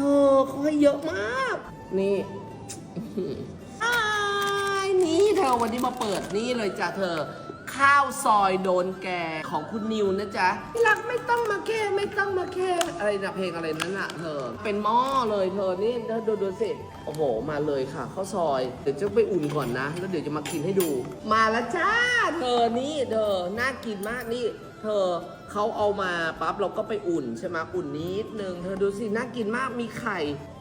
เธอเขาให้เยอะมาก นี่อ้ายนี่เธอวันนี้มาเปิดนี่เลยจ้ะเธอ ข้าวซอยโดนแกงของคุณนิวนะจ๊ะที่รักไม่ต้องมาแค่ไม่ ต้องมาแค่อะไรนะเพลงอะไรนั้นอะเธอ เป็นหม้อเลยเธอนี่เธอดูดูสิโอ้โห มาเลยค่ะข้าวซอย เดี๋ยวจะไปอุ่นก่อนนะ แล้วเดี๋ยวจะมากินให้ดู มาแล้วจ้า เธอนี่เธอน่ากินมากนี่ เธอเขาเอามาปั๊บเราก็ไปอุ่นใช่ไหมอุ่นนิดนึงเธอดูสิน่ากินมากมีไข่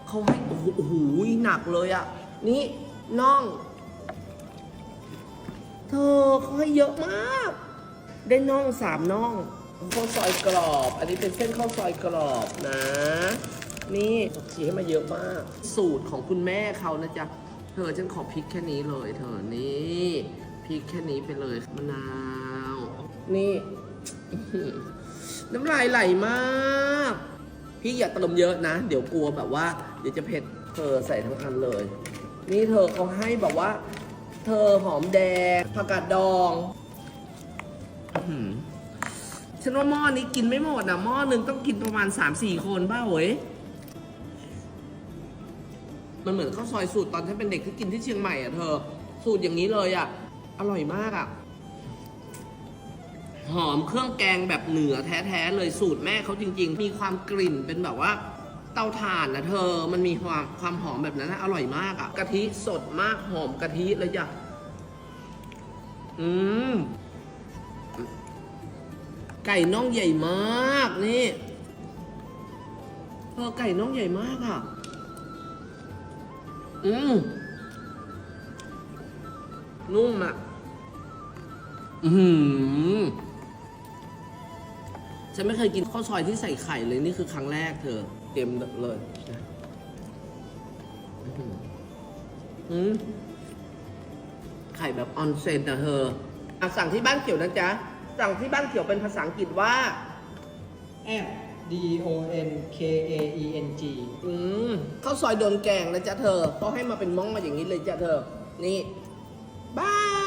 เขาให้โอ้โหหหนักเลยอะนี่น่อง เธอเขาให้เยอะมาก ได้น่องสามน่อง ข้าวซอยกรอบ อันนี้เป็นเส้นข้าวซอยกรอบนะ นี่ชี้ให้มาเยอะมาก สูตรของคุณแม่เขานะจ๊ะ เธอฉันขอพริกแค่นี้เลย เธอนี่พริกแค่นี้ไปเลยมะนาว นี่ น้ำลายไหลมากพี่อย่าเติมเยอะนะ เดี๋ยวกลัวแบบว่า เดี๋ยวจะเผ็ดเธอใส่ทั้งอันเลย นี่เธอเขาให้แบบว่า เธอหอมแดงผักกาดดอง อื ฉันว่าหม้อนี้กินไม่หมดนะหม้อหนึ่งต้องกินประมาณ3-4คนบ้าเว้ยมันเหมือนข้าวซอยสูตรตอนฉันเป็นเด็กที่กินที่เชียงใหม่อะเธอ สูตรอย่างนี้เลยอะ อร่อยมากอะ หอมเครื่องแกงแบบเหนือแท้ๆเลยสูตรแม่เขาจริง ๆ มีความกลิ่นเป็นแบบว่าเตาถ่านนะเธอ มันมีความความหอมแบบนั้นนะอร่อยมากอะ กะทิสดมากหอมกะทิเลยจ้ะอืม ไก่น่องใหญ่มากนี่เออไก่น่องใหญ่มากอะ อืมนุ่มอะ อือหือฉันไม่เคยกินข้าวซอยที่ใส่ไข่เลยนี่คือครั้งแรกเธอ เต็มเลยนะอืมไข่แบบออนเซนนะเธออะสั่งที่บ้านเขียวนะจ๊ะ สั่งที่บ้านเขียวเป็นภาษาอังกฤษว่า F D O N K A E N G อืมข้าวซอยโดนแกงนะจ๊ะเธอเขาให้มาเป็นม้องมาอย่างนี้เลยจ้ะเธอ นี่ บาย